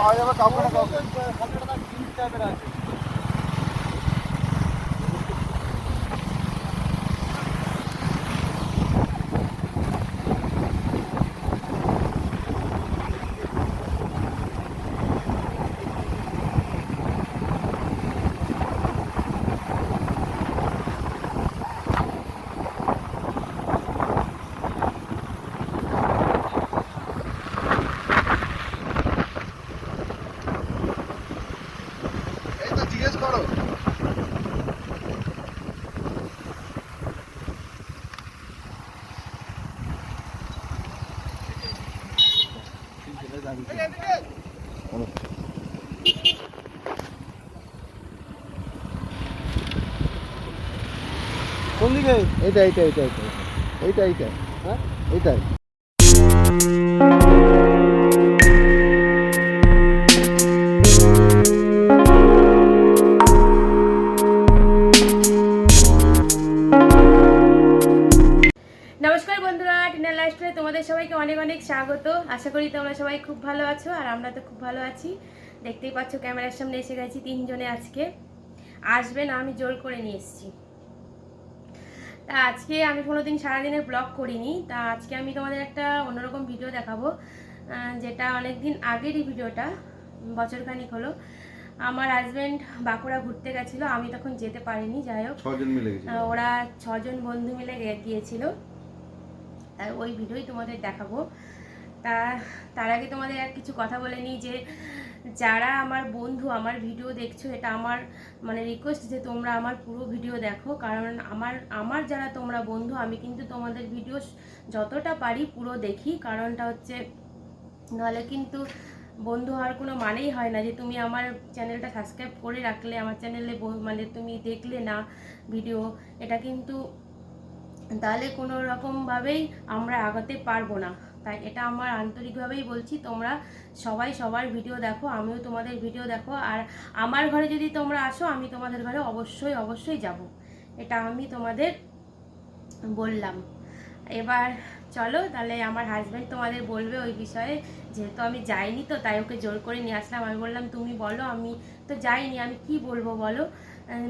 পাওয়া যাবে কাউকে না কাউকে এই তো জিজ্ঞেস করো কোন দিকে? এইটা এইটা এইটা এইটা এইটা এইটা। হ্যাঁ? এইটাই। নমস্কার বন্ধুরা টিনা লাইফস্টাইলে তোমাদের সবাইকে অনেক অনেক স্বাগত। আশা করি তোমরা সবাই খুব ভালো আছো আর আমরা তো খুব ভালো আছি। দেখতেই পাচ্ছ ক্যামেরার সামনে এসে গেছি তিনজনে আজকে। আসবে না আমি জোর করে নিয়ে এসেছি। তা আজকে আমি কোনোদিন সারাদিনের ব্লগ করিনি তা আজকে আমি তোমাদের একটা অন্যরকম ভিডিও দেখাবো যেটা অনেক দিন আগেরই ভিডিওটা বছরখানিক হলো। আমার হাজব্যান্ড বাঁকুড়া ঘুরতে গেছিল আমি তখন যেতে পারিনি যাই হোক। ওরা ছজন বন্ধু মিলে গিয়েছিল। তাই ওই ভিডিওই তোমাদের দেখাবো। তা, তার আগে তোমাদের আর কিছু কথা বলে নিই যে, যারা আমার বন্ধু, আমার ভিডিও দেখছ, এটা আমার মানে রিকোয়েস্ট যে তোমরা আমার পুরো ভিডিও দেখো। কারণ আমার আমার যারা তোমরা বন্ধু, আমি কিন্তু তোমাদের ভিডিও যতটা পারি পুরো দেখি। কারণটা হচ্ছে, নাহলে কিন্তু বন্ধু হওয়ার কোনো মানেই হয় না যে তুমি আমার চ্যানেলটা সাবস্ক্রাইব করে রাখলে, আমার চ্যানেলে মানে তুমি দেখলে না ভিডিও। এটা কিন্তু তাহলে কোনো রকমভাবেই আমরা আগাতে পারব না। তাই এটা আমার আন্তরিকভাবেই বলছি, তোমরা সবাই সবার ভিডিও দেখো, আমিও তোমাদের ভিডিও দেখো, আর আমার ঘরে যদি তোমরা আসো, আমি তোমাদের ঘরে অবশ্যই অবশ্যই যাব। এটা আমি তোমাদের বললাম। এবার চলো, তাহলে আমার হাজব্যান্ড তোমাদের বলবে ওই বিষয়ে, যেহেতু আমি যাইনি তো, তাই ওকে জোর করে নিয়ে আসলাম। আমি বললাম, তুমি বলো, আমি তো যাইনি, আমি কি বলব বলো?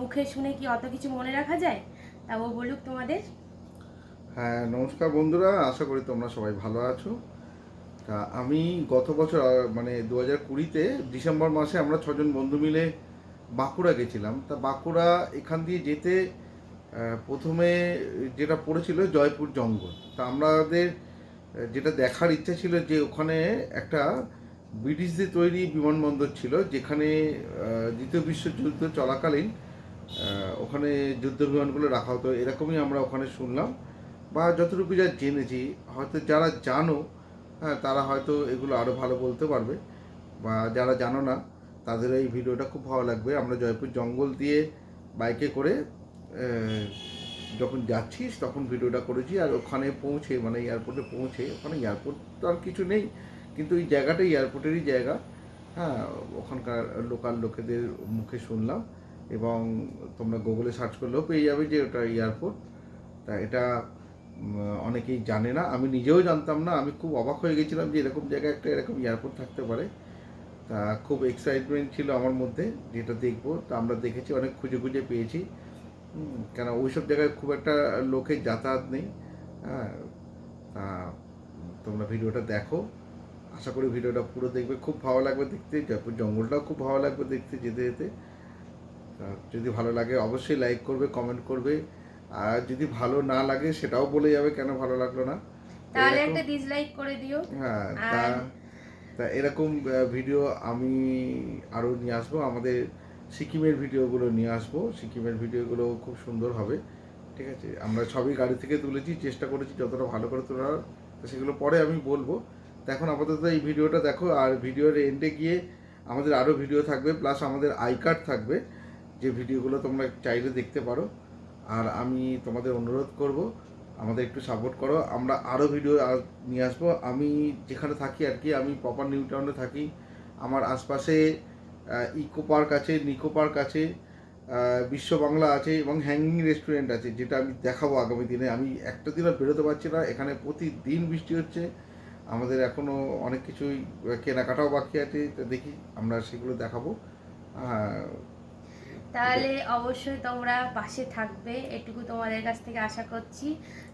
মুখে শুনে কি অত কিছু মনে রাখা যায়? তা ও বলুক তোমাদের। হ্যাঁ নমস্কার বন্ধুরা, আশা করি তোমরা সবাই ভালো আছো। তা আমি গত বছর মানে দু হাজার কুড়িতে ডিসেম্বর মাসে আমরা ছজন বন্ধু মিলে বাঁকুড়া গেছিলাম। তা বাঁকুড়া এখান দিয়ে যেতে প্রথমে যেটা পড়েছিল জয়পুর জঙ্গল। তা আমাদের যেটা দেখার ইচ্ছা ছিল যে ওখানে একটা ব্রিটিশদের তৈরি বিমানবন্দর ছিল, যেখানে দ্বিতীয় বিশ্বযুদ্ধ চলাকালীন ওখানে যুদ্ধ বিমানগুলো রাখা হতো। এরকমই আমরা ওখানে শুনলাম। বা যতটুকু যা জেনেছি, হয়তো যারা জানো হ্যাঁ তারা হয়তো এগুলো আরও ভালো বলতে পারবে। বা যারা জানো না, তাদের এই ভিডিওটা খুব ভালো লাগবে। আমরা জয়পুর জঙ্গল দিয়ে বাইকে করে যখন যাচ্ছিস তখন ভিডিওটা করেছি আর ওখানে পৌঁছে মানে এয়ারপোর্টে পৌঁছে, ওখানে এয়ারপোর্ট তো আর কিছু নেই, কিন্তু ওই জায়গাটা এয়ারপোর্টেরই জায়গা। হ্যাঁ ওখানকার লোকাল লোকেদের মুখে শুনলাম এবং তোমরা গুগলে সার্চ করলেও পেয়ে যাবে যে ওটা এয়ারপোর্ট। তা এটা অনেকেই জানে না, আমি নিজেও জানতাম না, আমি খুব অবাক হয়ে গেছিলাম যে এরকম জায়গায় একটা এরকম এয়ারপোর্ট থাকতে পারে। তা খুব এক্সাইটমেন্ট ছিল আমার মধ্যে, যেটা দেখব। তা আমরা দেখেছি, অনেক খুঁজে খুঁজে পেয়েছি। কেন ওইসব জায়গায় খুব একটা লোকের যাতায়াত নেই। হ্যাঁ তোমরা ভিডিওটা দেখো। আশা করি ভিডিওটা পুরো দেখবে, খুব ভালো লাগবে দেখতে। জয়পুর জঙ্গলটাও খুব ভালো লাগবে দেখতে, যেতে যেতে। যদি ভালো লাগে, অবশ্যই লাইক করবে কমেন্ট করবে। আর যদি ভালো না লাগে সেটাও বলে যাবে কেন ভালো লাগল না? তাহলে এরকম- একটা ডিসলাইক করে দিও। হ্যাঁ তা তা এরকম ভিডিও আমি আরও নিয়ে আসব। আমাদের সিকিমের ভিডিওগুলো নিয়ে আসব। সিকিমের ভিডিওগুলো খুব সুন্দর হবে। ঠিক আছে? আমরা সবই গাড়ি থেকে তুলেছি চেষ্টা করেছি যতটা ভালো করে তোলার তো সেগুলো পরে আমি বলব। তো এখন আপাতত এই ভিডিওটা দেখো আর ভিডিওর এন্ডে গিয়ে আমাদের আরও ভিডিও থাকবে প্লাস আমাদের আই কার্ড থাকবে। যে ভিডিওগুলো তোমরা চাইলে দেখতে পারো। আর আমি তোমাদের অনুরোধ করব, আমাদের একটু সাপোর্ট করো। আমরা আরও ভিডিও নিয়ে আসব। আমি যেখানে থাকি আর কি, আমি প্রপার নিউ টাউনে থাকি। আমার আশপাশে ইকো পার্ক আছে নিকো পার্ক আছে বিশ্ব বাংলা আছে এবং হ্যাঙ্গিং রেস্টুরেন্ট আছে, যেটা আমি দেখাবো আগামী দিনে। আমি একটা দিনও বেরোতে পারছি না। এখানে প্রতিদিন বৃষ্টি হচ্ছে। আমাদের এখনও অনেক কিছুই, কেনাকাটাও বাকি আছে। তো দেখি, আমরা সেগুলো দেখাবো। তাহলে অবশ্যই তোমরা পাশে থাকবে। এটুকু তোমাদের কাছ থেকে আশা করছি।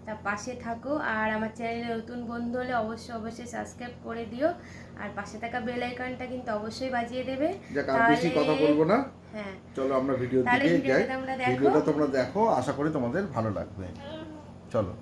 তা পাশে থাকো আর আমার চ্যানেলে নতুন বন্ধু হলে অবশ্যই অবশ্যই সাবস্ক্রাইব করে দিও। আর পাশে থাকা বেল আইকনটা কিন্তু অবশ্যই বাজিয়ে দেবে। বেশি কথা বলব না। হ্যাঁ। চলো আমরা তাহলে দিকে যাই। ভিডিওটা তোমরা দেখো। ভিডিওটা তোমরা দেখো। আশা করি তোমাদের ভালো লাগবে। চলো।